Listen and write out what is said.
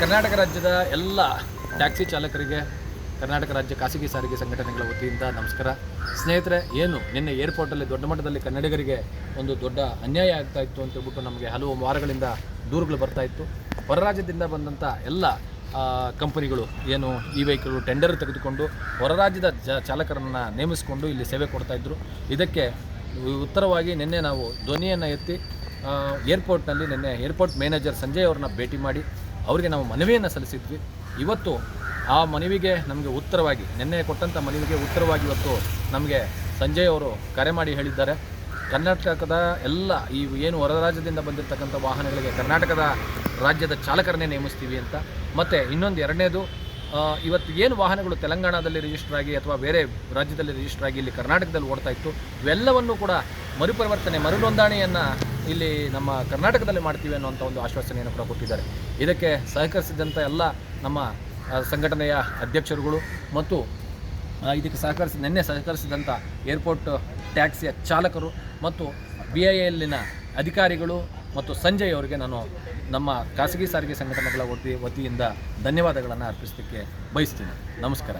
ಕರ್ನಾಟಕ ರಾಜ್ಯದ ಎಲ್ಲ ಟ್ಯಾಕ್ಸಿ ಚಾಲಕರಿಗೆ, ಕರ್ನಾಟಕ ರಾಜ್ಯ ಖಾಸಗಿ ಸಾರಿಗೆ ಸಂಘಟನೆಗಳ ವತಿಯಿಂದ ನಮಸ್ಕಾರ. ಸ್ನೇಹಿತರೆ, ಏನು ನಿನ್ನೆ ಏರ್ಪೋರ್ಟಲ್ಲಿ ದೊಡ್ಡ ಮಟ್ಟದಲ್ಲಿ ಕನ್ನಡಿಗರಿಗೆ ಒಂದು ದೊಡ್ಡ ಅನ್ಯಾಯ ಆಗ್ತಾ ಇತ್ತು ಅಂತ ಹೇಳ್ಬಿಟ್ಟು ನಮಗೆ ಹಲವು ವಾರಗಳಿಂದ ದೂರುಗಳು ಬರ್ತಾ ಇತ್ತು. ಹೊರ ರಾಜ್ಯದಿಂದ ಬಂದಂಥ ಎಲ್ಲ ಕಂಪನಿಗಳು ಏನು ಈ ವೆಹಿಕಲ್ ಟೆಂಡರ್ ತೆಗೆದುಕೊಂಡು ಹೊರ ರಾಜ್ಯದ ಜ, ಚಾಲಕರನ್ನು ನೇಮಿಸಿಕೊಂಡು ಇಲ್ಲಿ ಸೇವೆ ಕೊಡ್ತಾಯಿದ್ರು ಇದಕ್ಕೆ ಉತ್ತರವಾಗಿ ನಿನ್ನೆ ನಾವು ಧ್ವನಿಯನ್ನು ಎತ್ತಿ ಏರ್ಪೋರ್ಟ್ನಲ್ಲಿ ನಿನ್ನೆ ಏರ್ಪೋರ್ಟ್ ಮ್ಯಾನೇಜರ್ ಸಂಜಯ್ ಅವ್ರನ್ನ ಭೇಟಿ ಮಾಡಿ ಅವರಿಗೆ ನಾವು ಮನವಿಯನ್ನು ಸಲ್ಲಿಸಿದ್ವಿ. ಇವತ್ತು ಆ ಮನವಿಗೆ ನಮಗೆ ಉತ್ತರವಾಗಿ, ನಿನ್ನೆ ಕೊಟ್ಟಂಥ ಮನವಿಗೆ ಉತ್ತರವಾಗಿ ಇವತ್ತು ನಮಗೆ ಸಂಜಯ್ ಅವರು ಕರೆ ಮಾಡಿ ಹೇಳಿದ್ದಾರೆ. ಕರ್ನಾಟಕದ ಎಲ್ಲ ಈ ಏನು ಹೊರ ರಾಜ್ಯದಿಂದ ಬಂದಿರತಕ್ಕಂಥ ವಾಹನಗಳಿಗೆ ಕರ್ನಾಟಕದ ರಾಜ್ಯದ ಚಾಲಕರನ್ನೇ ನೇಮಿಸ್ತೀವಿ ಅಂತ. ಮತ್ತು ಇನ್ನೊಂದು ಎರಡನೇದು ಇವತ್ತು ಏನು ವಾಹನಗಳು ತೆಲಂಗಾಣದಲ್ಲಿ ರಿಜಿಸ್ಟರ್ ಆಗಿ ಅಥವಾ ಬೇರೆ ರಾಜ್ಯದಲ್ಲಿ ರಿಜಿಸ್ಟರ್ ಆಗಿ ಇಲ್ಲಿ ಕರ್ನಾಟಕದಲ್ಲಿ ಓಡ್ತಾ ಇತ್ತು, ಇವೆಲ್ಲವನ್ನು ಕೂಡ ಮರುಪರಿವರ್ತನೆ ಮರು ನೋಂದಣಿಯನ್ನು ಇಲ್ಲಿ ನಮ್ಮ ಕರ್ನಾಟಕದಲ್ಲಿ ಮಾಡ್ತೀವಿ ಅನ್ನುವಂಥ ಒಂದು ಆಶ್ವಾಸನೆಯನ್ನು ಕೂಡ ಕೊಟ್ಟಿದ್ದಾರೆ. ಇದಕ್ಕೆ ಸಹಕರಿಸಿದಂಥ ಎಲ್ಲ ನಮ್ಮ ಸಂಘಟನೆಯ ಅಧ್ಯಕ್ಷರುಗಳು ಮತ್ತು ಇದಕ್ಕೆ ಸಹಕರಿಸಿ, ನಿನ್ನೆ ಸಹಕರಿಸಿದಂಥ ಏರ್ಪೋರ್ಟ್ ಟ್ಯಾಕ್ಸಿಯ ಚಾಲಕರು ಮತ್ತು ಬಿ ಐ ಎಲ್ಲಿನ ಅಧಿಕಾರಿಗಳು ಮತ್ತು ಸಂಜಯ್ ಅವರಿಗೆ ನಾನು ನಮ್ಮ ಖಾಸಗಿ ಸಾರಿಗೆ ಸಂಘಟನೆಗಳ ವತಿ, ವತಿಯಿಂದ ಧನ್ಯವಾದಗಳನ್ನು ಅರ್ಪಿಸಲಿಕ್ಕೆ ಬಯಸ್ತೀನಿ. ನಮಸ್ಕಾರ.